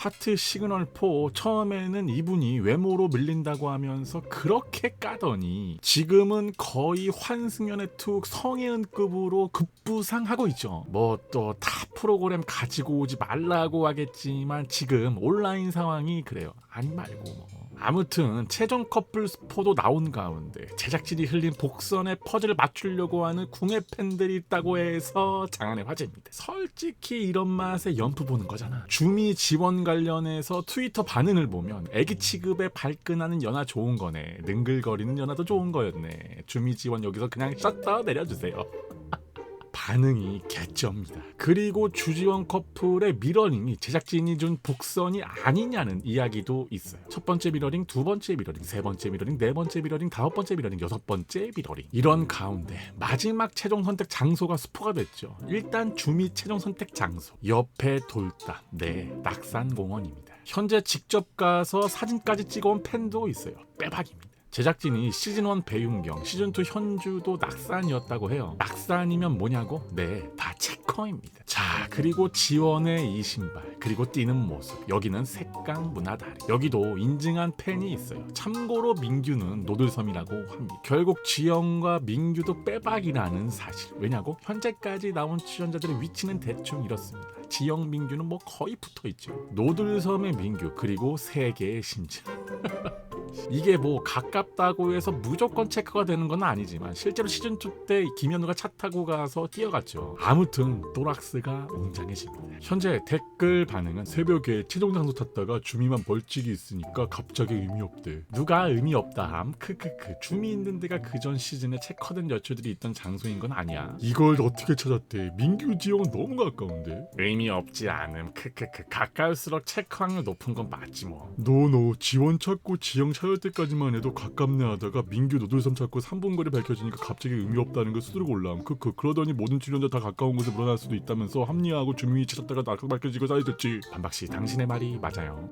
하트 시그널 4 처음에는 이분이 외모로 밀린다고 하면서 그렇게 까더니 지금은 거의 환승연애 툭 성혜은급으로 급부상하고 있죠. 뭐 또 타 프로그램 가지고 오지 말라고 하겠지만 지금 온라인 상황이 그래요. 아니 말고 뭐. 아무튼 최종 커플 스포도 나온 가운데 제작진이 흘린 복선의 퍼즐을 맞추려고 하는 궁예 팬들이 있다고 해서 장안의 화제입니다. 솔직히 이런 맛에 연프 보는 거잖아. 주미 지원 관련해서 트위터 반응을 보면 애기 취급에 발끈하는 연하 좋은 거네. 능글거리는 연하도 좋은 거였네. 주미 지원 여기서 그냥 셔터 내려주세요. 반응이 개쩌입니다. 그리고 주지원 커플의 미러링이 제작진이 준 복선이 아니냐는 이야기도 있어요. 첫 번째 미러링, 두 번째 미러링, 세 번째 미러링, 네 번째 미러링, 다섯 번째 미러링, 여섯 번째 미러링. 이런 가운데 마지막 최종 선택 장소가 스포가 됐죠. 일단 주미 최종 선택 장소. 옆에 돌담. 네, 낙산공원입니다. 현재 직접 가서 사진까지 찍어온 팬도 있어요. 빼박입니다. 제작진이 시즌1 배윤경, 시즌2 현주도 낙산이었다고 해요. 낙산이면 뭐냐고? 네, 다 체커입니다. 자, 그리고 지원의 이 신발, 그리고 뛰는 모습. 여기는 색강 문화다리. 여기도 인증한 팬이 있어요. 참고로 민규는 노들섬이라고 합니다. 결국 지영과 민규도 빼박이라는 사실. 왜냐고? 현재까지 나온 출연자들의 위치는 대충 이렇습니다. 지영, 민규는 뭐 거의 붙어 있죠. 노들섬의 민규, 그리고 세계의 심장. 이게 뭐 가깝다고 해서 무조건 체크가 되는 건 아니지만 실제로 시즌 2 때 김현우가 차 타고 가서 뛰어갔죠. 아무튼 또락스가 웅장해집니다. 현재 댓글 반응은 새벽에 최종 장소 탔다가 주미만 벌칙이 있으니까 갑자기 의미 없대. 누가 의미 없다함? 크크크. 주미 있는 데가 그전 시즌에 체커된 여초들이 있던 장소인 건 아니야. 이걸 어떻게 찾았대? 민규 지역은 너무 가까운데. 의미 없지 않음. 크크크. 가까울수록 체크 확률 높은 건 맞지 뭐. 노노 지원 찾고 지영 찾을 때까지만 해도 가깝네 하다가 민규 노들섬 찾고 3분 거리 밝혀지니까 갑자기 의미 없다는 거 수두룩 올라옴 크크 그러더니 모든 출연자 다 가까운 곳에 물어날 수도 있다면서 합리화하고 주민이 찾았다가 낙 밝혀지고 쌓여졌지. 반박씨 당신의 말이 맞아요